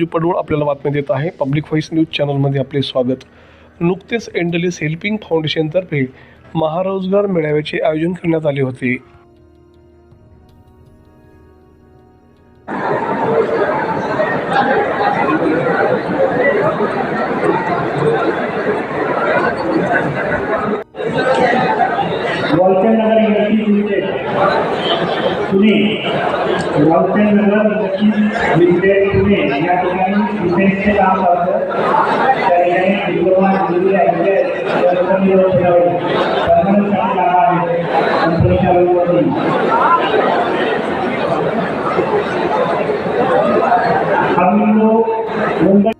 जी पडवळ आपल्याला बातमी देत आहे. पब्लिक व्हॉइस न्यूज चॅनलमध्ये आपले स्वागत. नुकतेच एंडलीस हेल्पिंग फाउंडेशनतर्फे महारोजगार मेळाव्याचे आयोजन करण्यात आले होते. Pune Walchandnagar industries limited Pune या ठिकाणी डिफेन्सचे काम करतं त्या ठिकाणी डिप्लोमा डिग्री आहे कंपनी परमनंट काम जागा आहे कंपनीच्या वेळेवरती हम लोग मुंबई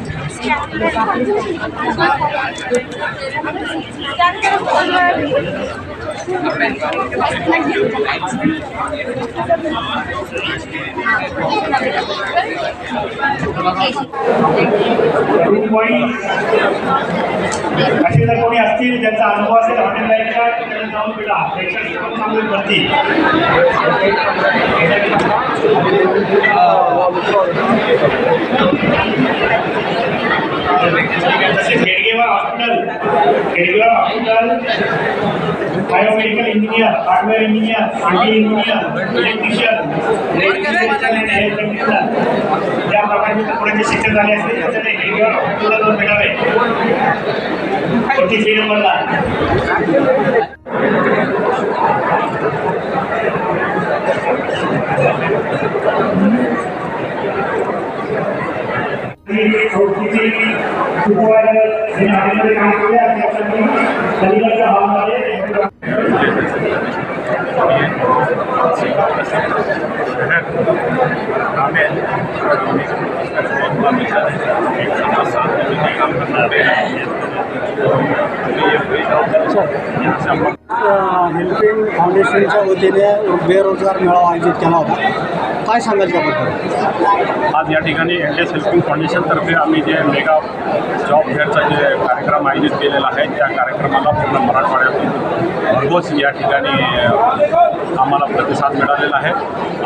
असे जर कोणी असतील ज्यांचा अनुभव असेल हॉटेल लाईफचा त्यांना जाऊन भेटा प्रेक्षक पण चांगले करतील जसे Khedgewar hospital Khedgewar hospital biomedical engineer hardware engineer aunty engineer electrician ज्या प्रकारचे शिक्षण झाले असते त्याच्याने खेडगेवर हॉस्पिटलला जाऊन भेटावे. कोणती फी नंबरला सुपरवायझर हॉटेलमध्ये काम केले आणि त्यासाठी अलिगडच्या हॉलमध्ये हेल्पिंग फाउंडेशनच्या वतीने बेरोजगार मेळावा आयोजित केला होता. काय सांगाल त्याबद्दल? आज या ठिकाणी एल एस हेल्पिंग फाउंडेशनतर्फे आम्ही जे मेगा जॉब फेअरचा जे कार्यक्रम आयोजित केलेला आहे त्या कार्यक्रमाला पूर्ण मराठवाड्यातून भरघोस या ठिकाणी प्रतिसाद मिळालेला आहे.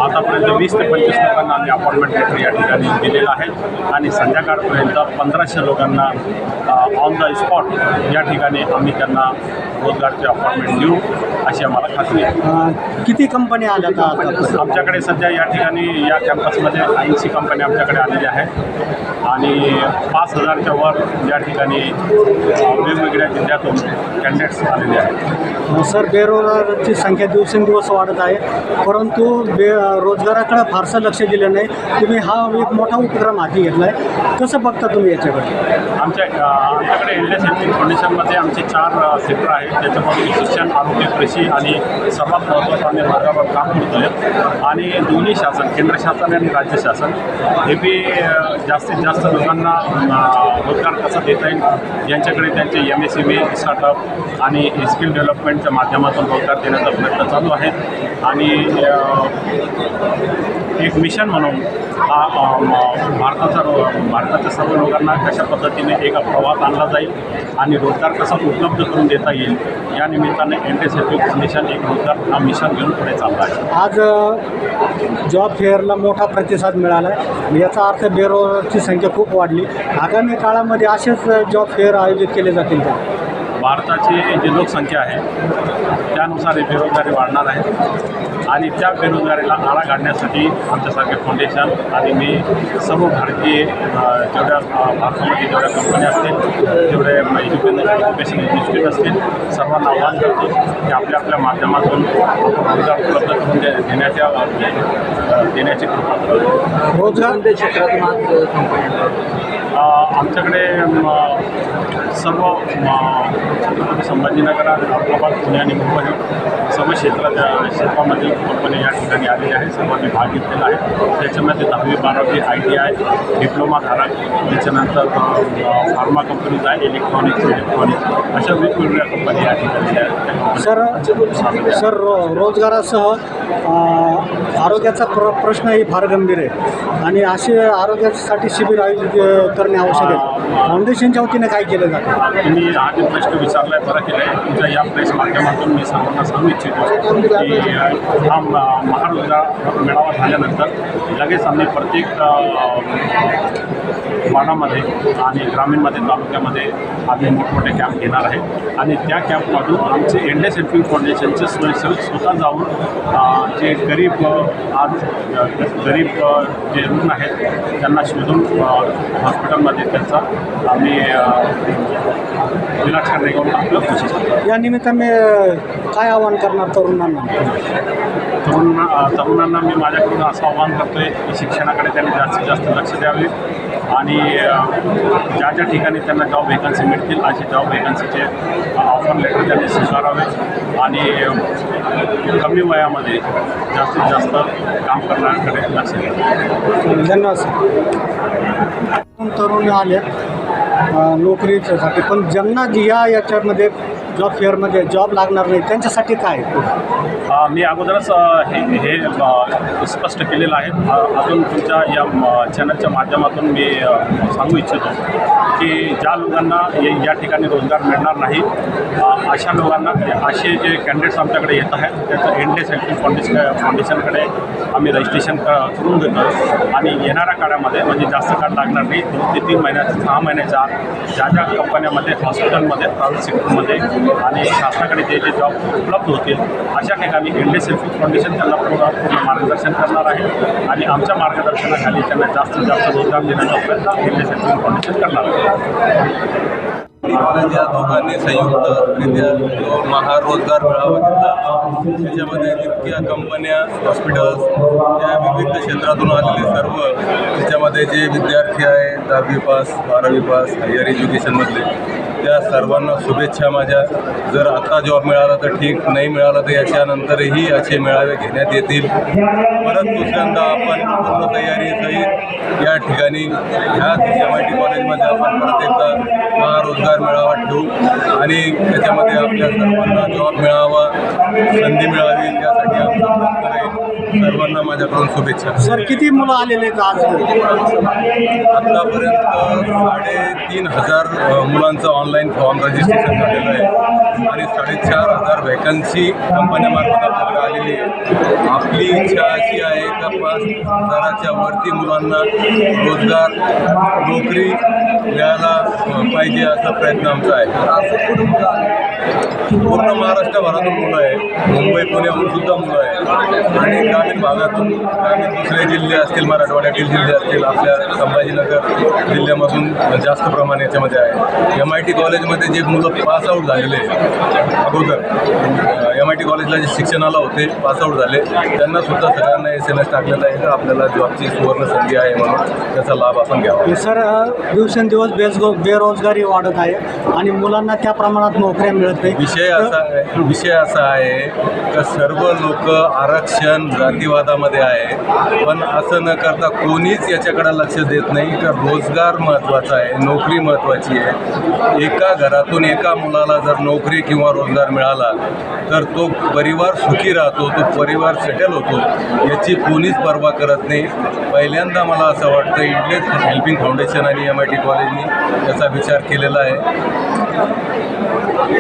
आतापर्यंत वीस ते पंचवीस लोकांना आम्ही अपॉइंटमेंट लेटर या ठिकाणी दिलेलं आहे. आणि संध्याकाळपर्यंत पंधराशे लोकांना ऑन द स्पॉट या ठिकाणी आम्ही त्यांना रोजगारचे अपॉइंटमेंट देऊ अशी आम्हाला खात्री आहे. किती कंपन्या आल्या आमच्याकडे सध्या या ठिकाणी या कॅम्पसमध्ये ऐंशी कंपन्या आमच्याकडे आलेल्या आहेत. आणि पाच हजारच्या वर या ठिकाणी वेगवेगळ्या जिल्ह्यातून कॅन्डिडेट्स आलेले आहेत. सर बेरोजगारांची संख्या दिवसेंदिवस वाढत आहे. परंतु बे रोजगाराकडे फारसं लक्ष दिलं नाही. तुम्ही हा एक मोठा उपक्रम हाती घेतला आहे कसं बघता तुम्ही याच्याकडे? आमच्या आमच्याकडे इंडिया सेफ्टी फाउंडेशनमध्ये आमचे चार क्षेत्र सेक्टर आहेत. त्याच्यामध्ये शिक्षण आरोग्य कृषी आणि सर्वात महत्त्वाचं आम्ही मार्गावर काम करतो आहे आणि दोन्ही शासन केंद्र शासन आणि राज्य शासन हे बी जास्तीत जास्त लोकांना रोजगार कसा देता येईल? यांच्याकडे त्यांचे M S M E startup आणि स्किल डेव्हलपमेंटच्या माध्यमातून रोजगार देण्याचा प्रयत्न चालू आहे आणि एक मिशन म्हणून हा भारताचा भारताच्या सर्व लोकांना कशा पद्धतीने एक प्रवाहात आणला जाईल आणि रोजगार कसा उपलब्ध करून देता येईल या निमित्ताने एन टी फाउंडेशन एक रोजगार हा मिशन घेऊन पुढे चालला आहे. आज जॉब फेअरला मोठा प्रतिसाद मिळाला आहे. याचा अर्थ बेरोजगारची संख्या खूप वाढली. आगामी काळामध्ये असेच जॉब फेअर आयोजित केले जातील का? भारताची जी लोकसंख्या आहे त्यानुसार ही बेरोजगारी वाढणार आहे. आणि त्या बेरोजगारीला आळा घालण्यासाठी आमच्यासारखे फाउंडेशन आणि मी सर्व भारतीय जेवढ्या भारतामध्ये जेवढ्या कंपन्या असतील जेवढे एज्युकेशन एज्युकेशन इन्स्टिट्यूट असतील सर्वांना आवाहन करतो की आपल्या आपल्या माध्यमातून आपण रोजगार उपलब्ध करून दे देण्याच्या देण्याची कृपा करतो रोजगार? आमच्याकडे म, सर्व आणि औरंगाबाद पुणे आणि मुंबई सर्व क्षेत्राच्या क्षेत्रामधील कंपनी या ठिकाणी आलेल्या आहेत. सर्वांनी भाग घेतलेला आहे. त्याच्यामध्ये दहावी बारावी आय टी आय डिप्लोमा धारक त्याच्यानंतर फार्मा कंपनीज आहे इलेक्ट्रॉनिक्स इलेक्ट्रॉनिक्स अशा वेगवेगळ्या कंपनी या ठिकाणी आहेत सर सर रो रोजगारासह आरोग्याचा प्र प्रश्नही फार गंभीर आहे. आणि असे आरोग्यासाठी शिबिर आयोजित करणे आवश्यक आहे. फाउंडेशनच्या वतीने काय केलं जातं? तुम्ही हा जो प्रश्न विचारलाय बरं केलं आहे तुमच्या या प्रेस माध्यमातून मी सर्वांना सांगू इच्छितो की हा महारोजगार मेळावा झाल्यानंतर लगेच आम्ही प्रत्येक अ, वाडामध्ये आणि ग्रामीणमध्ये तालुक्यामध्ये आम्ही मोठमोठे कॅम्प घेणार आहे. आणि त्या कॅम्पमधून आमचे एनडेस हेल्पिंग फाउंडेशनचे स्वयंसेवक स्वतः जाऊन जे गरीब आज गरीब जे रुग्ण आहेत त्यांना शोधून हॉस्पिटलमध्ये त्यांचा आम्ही इलाज करणे घेऊन आपलं कोशिश या निमित्ताने काय आवाहन करणार तरुणांना? तरुण तरुणांना मी माझ्याकडून असं आवाहन करतो आहे की शिक्षणाकडे त्यांनी जास्तीत जास्त लक्ष द्यावे. आणि ज्या ज्या ठिकाणी त्यांना जॉब वेकन्सी मिळतील अशी जॉब वेकन्सीचे ऑफर लेटर त्यांनी स्वीकारावे आणि कमी वयामध्ये जास्तीत जास्त काम करणाऱ्यांकडे लक्ष द्यावे धन्यवाद सर. तरुण आले नोकरीच्यासाठी. पण ज्यांना या याच्यामध्ये जॉब फेअरमध्ये जॉब लागणार नाही त्यांच्यासाठी काय? मी अगोदरच अ, हे हे अ, स्पष्ट केलेलं आहे. अ, अजून तुमच्या या म- चॅनलच्या माध्यमातून मी अ, सांगू इच्छितो की ज्या लोकांना या या ठिकाणी रोजगार मिळणार नाही अ, अशा लोकांना असे जे कॅन्डिडेट्स आमच्याकडे येत आहेत त्याचं एनडेस हेल्पिंग फाउंडेशन फाउंडेशनकडे आम्ही रजिस्ट्रेशन क करून देतो आणि येणाऱ्या काळामध्ये म्हणजे जास्त काळ लागणार नाही दोन ते तीन महिन्याच्या सहा महिन्याच्या आत ज्या ज्या कंपन्यामध्ये हॉस्पिटलमध्ये प्रायव्हेट सेक्टरमध्ये आणि शासनाकडे जे जे जॉब उपलब्ध होतील अशा ठिकाणी इंडियन सेल्फी फाउंडेशन त्यांना पूर्ण पूर्ण मार्गदर्शन करणार आहे. आणि आमच्या मार्गदर्शनाखाली त्यांना जास्तीत जास्त रोजगार देण्याचा प्रयत्न इंडियन सेल्फी फाउंडेशन करणार आहे. या दोघांनी संयुक्तरित्या जो महारोजगार मेळावा घेतला. त्याच्यामध्ये जितक्या कंपन्या हॉस्पिटल्स या विविध क्षेत्रातून आलेले सर्व त्याच्यामध्ये जे विद्यार्थी आहेत दहावी पास बारावी पास हायर एज्युकेशनमधले त्या सर्वांना शुभेच्छा. माझ्या जर आता जॉब मिळाला तर ठीक नाही मिळाला तर याच्यानंतरही असे मेळावे घेण्यात येतील. परत दुसऱ्यांदा आपण पूर्ण तयारीसहित या ठिकाणी ह्याच एम आय टी कॉलेजमध्ये आपण परत एकदा महारोजगार मेळावा ठेवू आणि त्याच्यामध्ये आपल्या सर्वांना जॉब मिळावा संधी मिळावी या सर्वांना माझ्याकडून शुभेच्छा. सर किती मुलं आलेले आहेत आज? आत्तापर्यंत साडेतीन हजार मुलांचं ऑनलाईन फॉर्म रजिस्ट्रेशन झालेलं आहे. आणि साडेचार हजार व्हॅकन्सी कंपन्यामार्फत आपल्याकडे आलेली आहे. आपली इच्छा अशी आहे का पाच हजाराच्या वरती मुलांना रोजगार नोकरी मिळायला अ, पाहिजे असा प्रयत्न आमचा आहे. पूर्ण महाराष्ट्रभरातून मुलं आहे मुंबई पुण्याहून सुद्धा मुलं आहे आणि ग्रामीण भागातून ग्रामीण दुसरे जिल्हे असतील मराठवाड्यातील जिल्हे असतील आपल्या संभाजीनगर जिल्ह्यामधून जास्त प्रमाण याच्यामध्ये आहे एम आय टी कॉलेजमध्ये जे मुलं पास आऊट झालेले अगोदर एम आय टी कॉलेजला जे शिक्षणाला होते पास आऊट झाले त्यांना सुद्धा सगळ्यांना एस एम एस टाकलेला आहे का आपल्याला जॉबची सुवर्ण संधी आहे म्हणून त्याचा लाभ आपण घ्यावा. सर दिवसेंदिवस बेरोजगारी वाढत आहे आणि मुलांना त्या प्रमाणात नोकऱ्या मिळत विषय असा आहे विषय असा आहे का सर्व लोक आरक्षण जातीवादामध्ये आहे पण असं न करता कोणीच याच्याकडे लक्ष देत नाही का रोजगार महत्त्वाचा आहे नोकरी महत्त्वाची आहे. एका घरातून एका मुलाला जर नोकरी किंवा रोजगार मिळाला तर तो परिवार सुखी राहतो तो परिवार सेटल होतो याची कोणीच पर्वा करत नाही. पहिल्यांदा मला असं वाटतं इंडियन हेल्पिंग फाउंडेशन आणि एम आय टी कॉलेजनी याचा विचार केलेला आहे.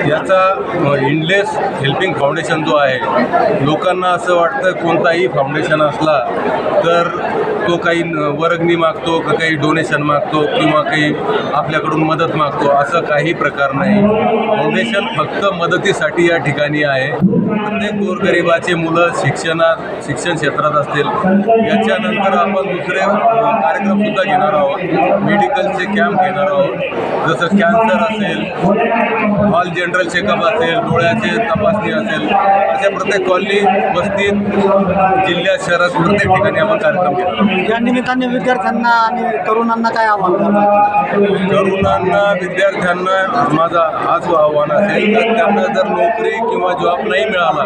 या अ, इंडलेस हेल्पिंग फाउंडेशन जो आहे लोकांना असं वाटतं कोणताही फाउंडेशन असला तर तो काही न- वर्गणी मागतो का काही डोनेशन मागतो किंवा काही आपल्याकडून मदत मागतो असं काही प्रकार नाही. फाउंडेशन फक्त मदतीसाठी या ठिकाणी आहे. प्रत्येक गोरगरिबाचे मुलं शिक्षणात शिक्षण क्षेत्रात असतील. याच्यानंतर आपण दुसरे कार्यक्रमसुद्धा घेणार आहोत. मेडिकलचे कॅम्प घेणार आहोत. जसं कॅन्सर असेल ऑल जनरल चेकअप असेल डोळ्याचे तपासणी असेल अशा प्रत्येक कॉलनी वस्तीत जिल्ह्यात शहरात प्रत्येक ठिकाणी आपण कार्यक्रम केला. या निमित्ताने विद्यार्थ्यांना आणि तरुणांना काय आव्हान तरुणांना विद्यार्थ्यांना माझा हाच आव्हान असेल तर त्यांना जर नोकरी किंवा जॉब नाही मिळाला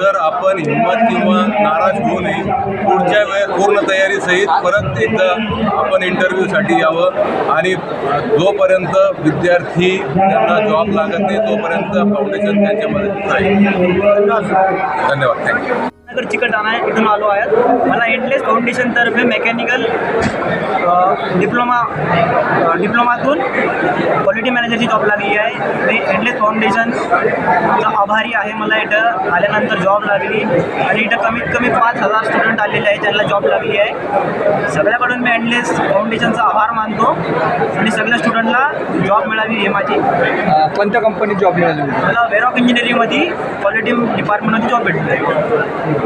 तर आपण हिंमत किंवा नाराज होऊ नये. पुढच्या वेळेस पूर्ण तयारीसहित परत एकदा आपण इंटरव्ह्यूसाठी यावं आणि जोपर्यंत विद्यार्थी त्यांना जॉब लागत नाही तोपर्यंत फाउंडेशन त्यांच्या मदतीत राहील धन्यवाद. थँक्यू नगर चिकलठाणा इथून आलो आहे मला एंडलेस फाउंडेशनतर्फे मेकॅनिकल डिप्लोमा डिप्लोमातून क्वालिटी मॅनेजरची जॉब लागली आहे. मी एंडलेस फाउंडेशनचा आभारी आहे मला इथं. आल्यानंतर जॉब लागली. आणि इथं कमीत कमी पाच हजार स्टुडंट आलेले आहेत ज्यांना जॉब लागली आहे. सगळ्याकडून मी एंडलेस फाउंडेशनचा आभार मानतो. आणि सगळ्या स्टुडंटला जॉब मिळावी हे माझी. कोणत्या कंपनीत जॉब मिळाली? मला वेर ऑफ इंजिनिअरिंगमध्ये क्वालिटी डिपार्टमेंटमध्ये जॉब भेटला. आहे